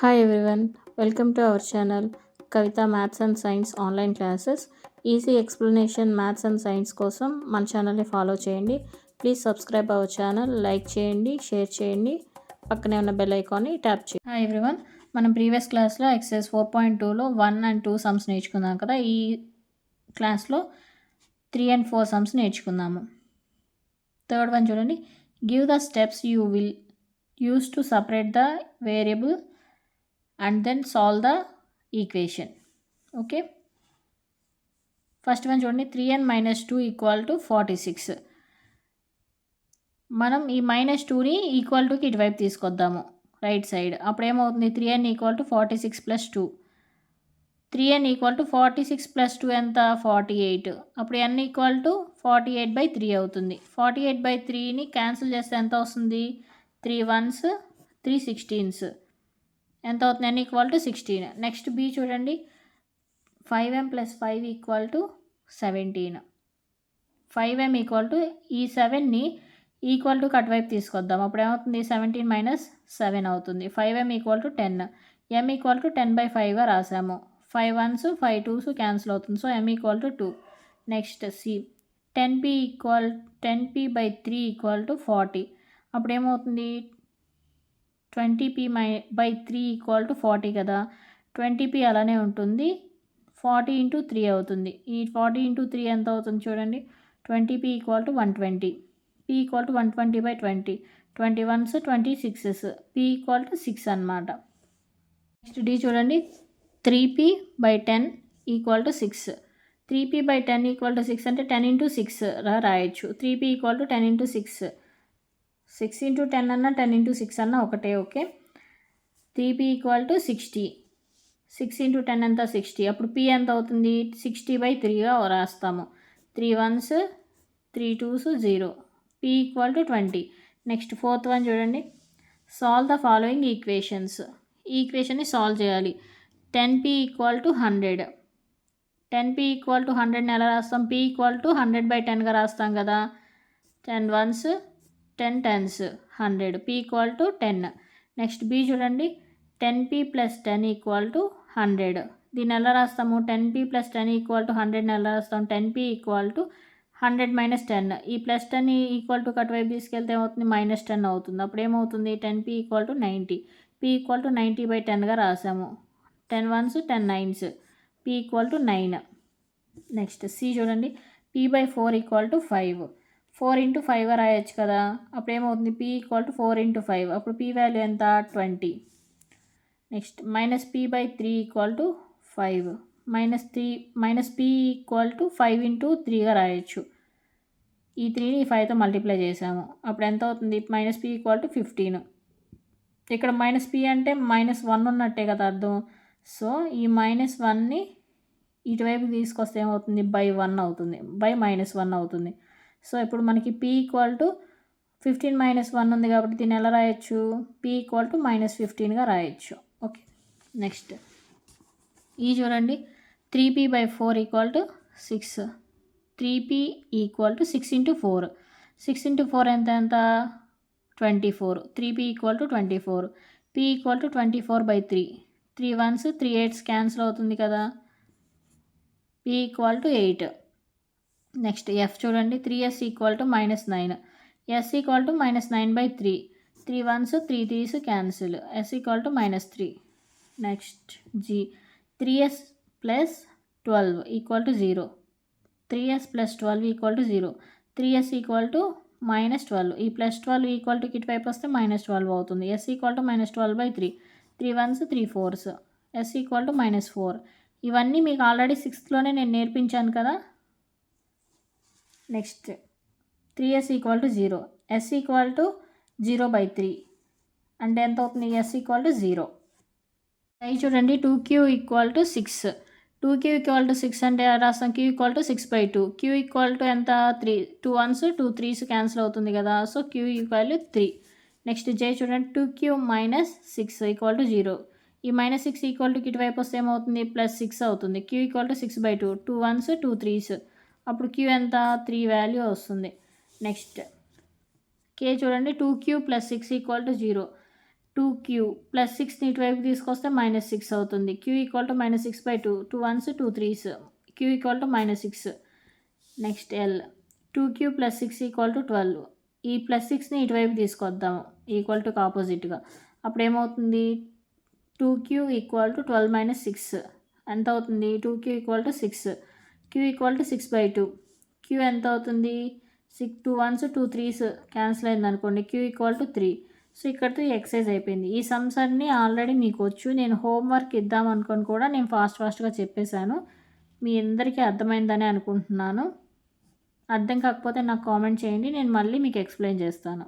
Hi everyone welcome to our channel Kavitha maths and science online classes easy explanation maths and science కోసం మన ఛానల్ని follow చేయండి. Please subscribe our channel like చేయండి share చేయండి. పక్కనే ఉన్న బెల్ ఐకాన్ని ట్యాప్ చేయండి. హాయ్ ఎవ్రీవన్ మనం ప్రీవియస్ క్లాస్లో ఎక్సైజ్ ఫోర్ పాయింట్ టూలో వన్ అండ్ టూ సమ్స్ నేర్చుకున్నాం కదా. ఈ క్లాస్లో త్రీ అండ్ ఫోర్ సమ్స్ నేర్చుకుందాము థర్డ్ వన్ చూడండి. Give the steps you will use to separate the variable and then solve the equation okay first one చూడండి. Three N minus two equal to forty six మనం ఈ minus టూని equal Tuki ఇటువైపు తీసుకొద్దాము. Right side అప్పుడు ఏమవుతుంది three N equal to forty six plus two three N equal to forty six plus two ఎంత? Forty eight అప్పుడు N equal to forty eight by three అవుతుంది. Forty eight by త్రీని cancel చేస్తే ఎంత వస్తుంది? Three ones three sixteens ఎంత అవుతుంది? N equal to sixteen next B చూడండి. Five M plus five equal to seventeen five M equal to ఈ సెవెన్ని ఈక్వల్ టు కట్ వైపు తీసుకొద్దాం. అప్పుడు ఏమవుతుంది? సెవెంటీన్ మైనస్ సెవెన్ అవుతుంది. Five M equal to ten M equal to ten by ఫైవ్గా రాసాము. Five ones five twos cancel అవుతుంది. So M equal to two next C ten P equal ten P by three equal to forty అప్పుడు ఏమవుతుంది? Twenty P my by three equal to forty కదా. Twenty P అలానే ఉంటుంది. Forty into three అవుతుంది. ఈ forty into three ఎంత అవుతుంది చూడండి. Twenty P equal to one twenty. P equal to one twenty by twenty. Twenty ones twenty sixes. P equal to six అనమాట next D చూడండి. Three P by ten equal to six. Three P by ten equal to six అంటే ten into six రా రాయొచ్చు. Three P equal to ten into six. Six into ten అన్న ten into six అన్న ఒకటే okay? Three P equal to sixty. Six into ten ఎంత? Sixty. అప్పుడు P ఎంత అవుతుంది? సిక్స్టీ బై త్రీగా రాస్తాము. Three ones three twos zero. P equal to twenty. Next fourth one చూడండి. Solve the following equations. ఈ ఈక్వేషన్ని సాల్వ్ చేయాలి. Ten P equal to hundred. Ten P equal to హండ్రెడ్ని ఎలా రాస్తాం? P equal to hundred by టెన్గా రాస్తాం కదా. Ten ones ten tens hundred P equal to ten next B చూడండి. Ten P plus ten equal to hundred దీన్ని ఎలా రాస్తాము? Ten P plus ten equal to హండ్రెడ్ని ఎలా రాస్తాము ten P equal to hundred minus ten ఈ plus ten equal to cut వైపు తీసుకెళ్తే ఏమవుతుంది? మైనస్ టెన్ అవుతుంది. అప్పుడు ఏమవుతుంది? Ten P equal to ninety P equal to ninety by టెన్గా రాసాము. Ten ones ten nines P equal to nine next C చూడండి. P by four equal to five four into five రాయొచ్చు కదా. అప్పుడు ఏమవుతుంది? P equal to four into five అప్పుడు P value ఎంత? Twenty next minus P by three equal to five minus three minus P equal to five into త్రీగా రాయొచ్చు. ఈ త్రీని ఫైవ్తో మల్టిప్లై చేసాము అప్పుడు ఎంత అవుతుంది? Minus P equal to fifteen ఇక్కడ మైనస్ పీ అంటే మైనస్ వన్ ఉన్నట్టే కదా అర్థం. సో ఈ మైనస్ వన్ని ఇటువైపు తీసుకొస్తే ఏమవుతుంది? బై వన్ అవుతుంది. బై మైనస్ వన్ అవుతుంది. సో ఇప్పుడు మనకి P equal to fifteen minus one ఉంది కాబట్టి దీన్ని ఎలా రాయొచ్చు? పీ ఈక్వల్ టు మైనస్ ఫిఫ్టీన్గా రాయొచ్చు. ఓకే నెక్స్ట్ ఈ చూడండి. Three P by four equal to six three P equal to six into four six into four ఎంత ఎంత? Twenty four three P equal to twenty four P equal to twenty four by three three ones three eights cancel అవుతుంది కదా. P equal to eight next F చూడండి three S equal to minus nine. S equal to minus nine by three. Three ones three threes cancel. S equal to minus three. Next G. Three S plus twelve equal to zero. Three S plus twelve equal to zero. Three S equal to minus twelve. ఈ plus twelve equal to కిట్ వైపు వస్తే minus twelve అవుతుంది. S equal to minus twelve by three. Three ones three fours. S equal to minus four. ఇవన్నీ మీకు already సిక్స్త్లోనే నేను నేర్పించాను కదా. Next three S equal to zero S equal to zero by three అంటే ఎంత అవుతుంది ఎస్ ఈక్వల్ టు జీరో అవి చూడండి two Q equal to six two Q equal to six అంటే రాస్తాం Q equal to six by two Q equal to ఎంత three two ones two threes cancel అవుతుంది కదా so Q equal three next J చూడండి two Q minus six equal to zero ఈ minus six equal to ఇటువైపు వస్తే ఏమవుతుంది plus six అవుతుంది Q equal to six by two two ones two threes అప్పుడు queue ఎంత? త్రీ వాల్యూ వస్తుంది. Next కే చూడండి. Two Q plus six equal to zero two Q plus సిక్స్ని ఇటువైపు తీసుకొస్తే మైనస్ సిక్స్ అవుతుంది. Q equal to minus six by two two ones two threes Q equal to minus six next L two Q plus six equal to twelve ఈ plus సిక్స్ని ఇటువైపు తీసుకొద్దాము equal to ఆపోజిట్గా అప్పుడు ఏమవుతుంది? Two Q equal to twelve minus six ఎంత అవుతుంది? Two Q equal to six Q equal to six by two Q ఎంత అవుతుంది? Six two ones two threes cancel అయింది అనుకోండి. Q equal to three so ఇక్కడితో ఎక్సైజ్ అయిపోయింది. ఈ sums అన్నీ ఆల్రెడీ మీకు వచ్చు. నేను హోంవర్క్ ఇద్దాం అనుకొని కూడా నేను ఫాస్ట్ ఫాస్ట్గా చెప్పేశాను. మీ అందరికీ అర్థమైందని అనుకుంటున్నాను. అర్థం కాకపోతే నాకు కామెంట్ చేయండి. నేను మళ్ళీ మీకు ఎక్స్ప్లెయిన్ చేస్తాను.